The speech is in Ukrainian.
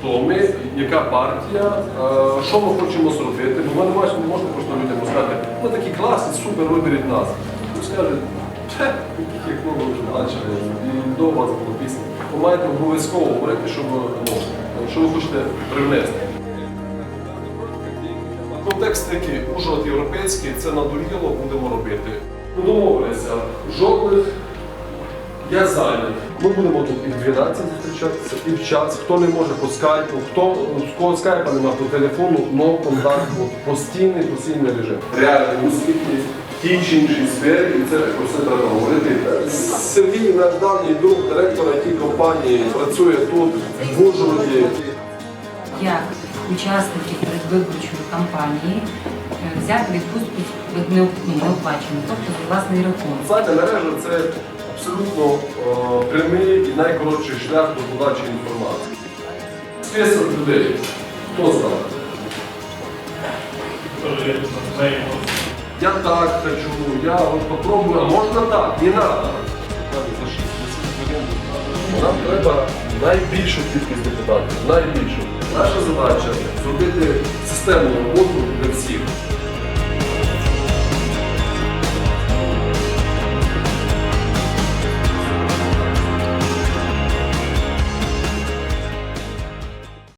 хто яка партія, е, що ми хочемо зробити. Бо ми не не можна просто людям сказати, ми такі класні, супер, виберіть нас. Ну скаже, «Хе, таких як ми вже бачили, і до вас було пісня. Ви маєте обов'язково говорити, що ви, ну, що ви хочете привнести. Контекст такий, Ужгород європейський, це надоїло, будемо робити. Домовилися, жодних я зайнятий. Ми будемо тут і в 12 зустрічатися, і в час. Хто не може по скайпу, хто з кого скайпа немає по телефону, но контакт от, постійний, постійний режим. Реальний в тій чи іншій сфері, і це про це треба говорити. Сергій, наш давній друг, директор it компанії, працює тут, в Ужгороді. як учасники передвиборчої кампанії е, взяти відпустку від неоп- ну, неоплачену, тобто власний рахунок. Соціальна мережа це абсолютно е, прямий і найкоротший шлях до подачі інформації. Список людей. Хто знає? Я так хочу, я попробую, а можна так, не надо. Нам треба найбільшу кількість депутатів, найбільшу. Наша задача зробити системну роботу для всіх.